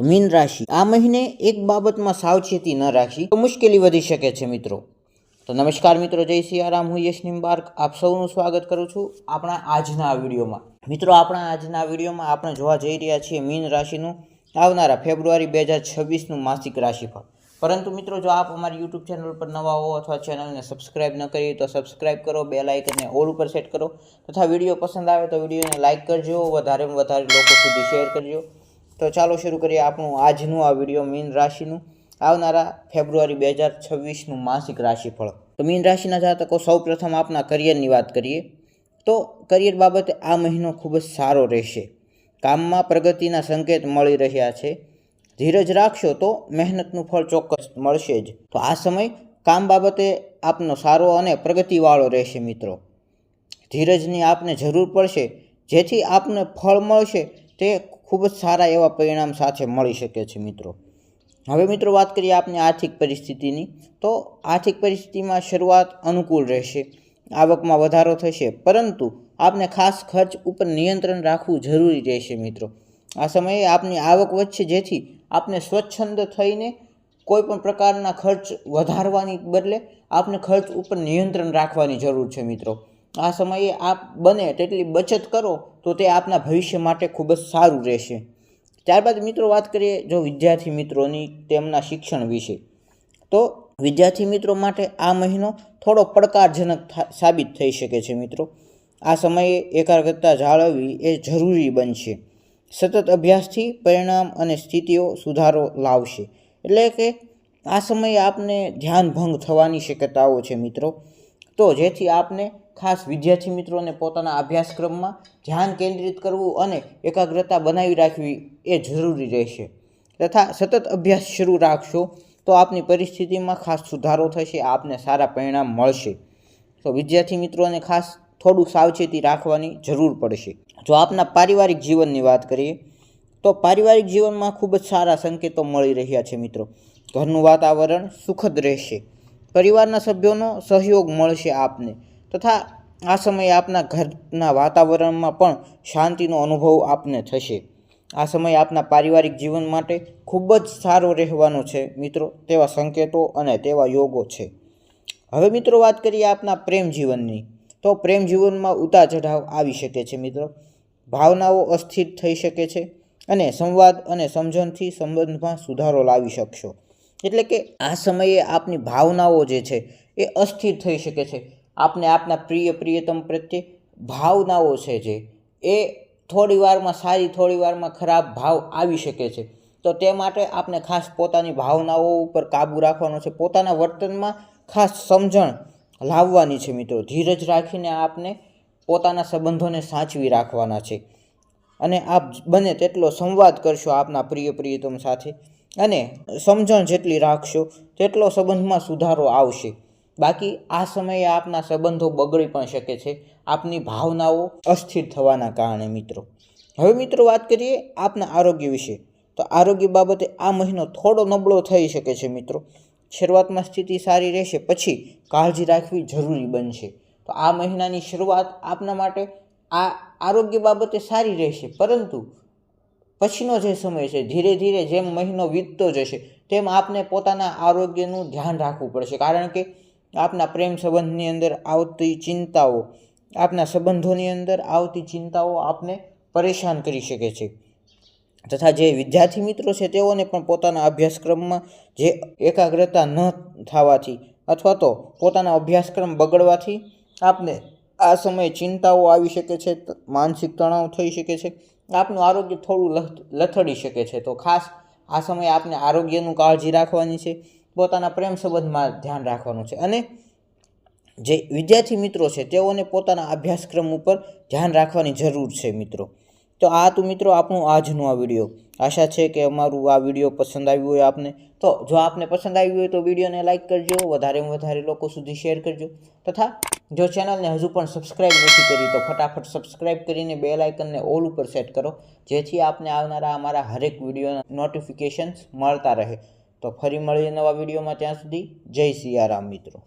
Mean રાશિ. આ મહિને એક બાબતમાં સાવચેતી ન રાખી તો મુશ્કેલી વધી શકે છે મિત્રો. તો નમસ્કાર મિત્રો, જય સિયારામ હું યશ નિમ્બાર્ક આપ સૌનું સ્વાગત કરું છું આપણા આજના વિડીયોમાં. મિત્રો, આપણા આજના વિડીયોમાં આપણે જોવા જઈ રહ્યા છીએ મીન રાશિનું આવનારા ફેબ્રુઆરી બે હજાર છવ્વીસનું માસિક રાશિફળ. પરંતુ મિત્રો, જો આપ અમારી યુટ્યુબ ચેનલ પર નવા હો અથવા ચેનલને સબસ્ક્રાઇબ ન કરી તો સબસ્ક્રાઇબ કરો, બે લાઇકને ઓલ ઉપર સેટ કરો તથા વીડિયો પસંદ આવે તો વિડીયોને લાઇક કરજો. વધારેમાં વધારે લોકો સુધી શેર કરજો. તો ચાલો શરૂ કરીએ આપણું આજનું આ વીડિયો મીન રાશિનું. આવનારા ફેબ્રુઆરી બે હજાર છવ્વીસનું માસિક રાશિફળ. તો મીન રાશિના જાતકો સૌ પ્રથમ આપના કરિયરની વાત કરીએ, તો કરિયર બાબતે આ મહિનો ખૂબ જ સારો રહેશે. કામમાં પ્રગતિના સંકેત મળી રહ્યા છે. ધીરજ રાખશો તો મહેનતનું ફળ ચોક્કસ મળશે જ. તો આ સમય કામ બાબતે આપનો સારો અને પ્રગતિવાળો રહેશે મિત્રો. ધીરજની આપને જરૂર પડશે. જેથી આપને ફળ મળશે તે ખૂબ જ સારા એવા પરિણામ સાથે મળી શકે છે મિત્રો. હવે મિત્રો વાત કરીએ આપની આર્થિક પરિસ્થિતિની. તો આર્થિક પરિસ્થિતિમાં શરૂઆત અનુકૂળ રહેશે. આવકમાં વધારો થશે. પરંતુ આપને ખાસ ખર્ચ ઉપર નિયંત્રણ રાખવું જરૂરી રહેશે મિત્રો. આ સમયે આપની આવક વધશે જેથી આપને સ્વચ્છંદ થઈને કોઈ પણ પ્રકારના ખર્ચ વધારવાની બદલે આપને ખર્ચ ઉપર નિયંત્રણ રાખવાની જરૂર છે મિત્રો. આ સમયે આપ બને તેટલી બચત કરો તો તે આપના ભવિષ્ય માટે ખૂબ જ સારું રહેશે. ત્યારબાદ મિત્રો વાત કરીએ જો વિદ્યાર્થી મિત્રોની તેમના શિક્ષણ વિશે. તો વિદ્યાર્થી મિત્રો માટે આ મહિનો થોડો પડકારજનક સાબિત થઈ શકે છે મિત્રો. આ સમયે એકાગ્રતા જાળવવી એ જરૂરી બનશે. સતત અભ્યાસથી પરિણામ અને સ્થિતિઓ સુધારો લાવશે. એટલે કે આ સમયે આપને ધ્યાન ભંગ થવાની શક્યતાઓ છે મિત્રો. તો જેથી આપને ખાસ વિદ્યાર્થી મિત્રોને પોતાના અભ્યાસક્રમમાં ધ્યાન કેન્દ્રિત કરવું અને એકાગ્રતા બનાવી રાખવી એ જરૂરી રહેશે. તથા સતત અભ્યાસ શરૂ રાખશો તો આપની પરિસ્થિતિમાં ખાસ સુધારો થશે, આપને સારા પરિણામ મળશે. તો વિદ્યાર્થી મિત્રોને ખાસ થોડું સાવચેતી રાખવાની જરૂર પડશે. જો આપના પારિવારિક જીવનની વાત કરીએ, તો પારિવારિક જીવનમાં ખૂબ જ સારા સંકેતો મળી રહ્યા છે મિત્રો. ઘરનું વાતાવરણ સુખદ રહેશે. પરિવારના સભ્યોનો સહયોગ મળશે આપને. તથા આ સમયે આપના ઘરના વાતાવરણમાં પણ શાંતિનો અનુભવ આપને થશે. આ સમય આપના પારિવારિક જીવન માટે ખૂબ જ સારો રહેવાનો છે મિત્રો, તેવા સંકેતો અને તેવા યોગો છે. હવે મિત્રો વાત કરીએ આપના પ્રેમ જીવનની. તો પ્રેમ જીવનમાં ઉતાર ચઢાવ આવી શકે છે મિત્રો. ભાવનાઓ અસ્થિર થઈ શકે છે અને સંવાદ અને સમજણથી સંબંધમાં સુધારો લાવી શકશો. એટલે કે આ સમયે આપની ભાવનાઓ જે છે એ અસ્થિર થઈ શકે છે. આપને આપના પ્રિય પ્રિયતમ પ્રત્યે ભાવનાઓ છે જે, એ થોડી વારમાં સારી, થોડી વારમાં ખરાબ ભાવ આવી શકે છે. તો તે માટે આપણે ખાસ પોતાની ભાવનાઓ ઉપર કાબૂ રાખવાનો છે. પોતાના વર્તનમાં ખાસ સમજણ લાવવાની છે મિત્રો. ધીરજ રાખીને આપને પોતાના સંબંધોને સાચવી રાખવાના છે. અને આપ બને તેટલો સંવાદ કરશો આપના પ્રિય પ્રિયતમ સાથે. અને સમજણ જેટલી રાખશો, તેટલો સંબંધમાં સુધારો આવશે. બાકી આ સમયે આપના સંબંધો બગડી પણ શકે છે. આપની ભાવનાઓ અસ્થિર થવાના કારણે મિત્રો. હવે મિત્રો વાત કરીએ આપના આરોગ્ય વિશે. તો આરોગ્ય બાબતે આ મહિનો થોડો નબળો થઈ શકે છે મિત્રો. શરૂઆતમાં સ્થિતિ સારી રહેશે, પછી કાળજી રાખવી જરૂરી બનશે. તો આ મહિનાની શરૂઆત આપના માટે આ આરોગ્ય બાબતે સારી રહેશે. પરંતુ પછીનો જે સમય છે, ધીરે ધીરે જેમ મહિનો વીતતો જશે, તેમ આપને પોતાના આરોગ્યનું ધ્યાન રાખવું પડશે. કારણ કે આપના પ્રેમ સંબંધની અંદર આવતી ચિંતાઓ, આપના સંબંધોની અંદર આવતી ચિંતાઓ આપને પરેશાન કરી શકે છે. તથા જે વિદ્યાર્થી મિત્રો છે, તેઓને પણ પોતાના અભ્યાસક્રમમાં જે એકાગ્રતા ન થવાથી અથવા તો પોતાનો અભ્યાસક્રમ બગડવાથી આપને આ સમયે ચિંતાઓ આવી શકે છે માનસિક તણાવ થઈ શકે છે, આપનું આરોગ્ય થોડું લથ- લથડી શકે છે. તો ખાસ આ સમયે આપને આરોગ્યનું કાળજી રાખવાની છે. પોતાના પ્રેમ સંબંધમાં ધ્યાન રાખવાનું છે. અને જે વિદ્યાર્થી મિત્રો છે, તેઓને પોતાના અભ્યાસક્રમ ઉપર ધ્યાન રાખવાની જરૂર છે મિત્રો. તો આ તો મિત્રો આપણું આજનું આ વીડિયો. આશા છે કે અમારું આ વીડિયો પસંદ આવ્યું હોય આપને. તો જો આપને પસંદ આવ્યું હોય તો વિડીયોને લાઇક કરજો, વધારેમાં વધારે લોકો સુધી શેર કરજો. તથા જો ચેનલને હજુ પણ સબસ્ક્રાઇબ નથી કરી તો ફટાફટ સબસ્ક્રાઇબ કરીને બે લાઇકનને ઓલ ઉપર સેટ કરો. જેથી આપને આવનારા અમારા હરેક વિડીયોના નોટિફિકેશન્સ મળતા રહે. તો ફરી મળીએ નવા વિડીયોમાં ત્યાં સુધી જય સિયારામ મિત્રો.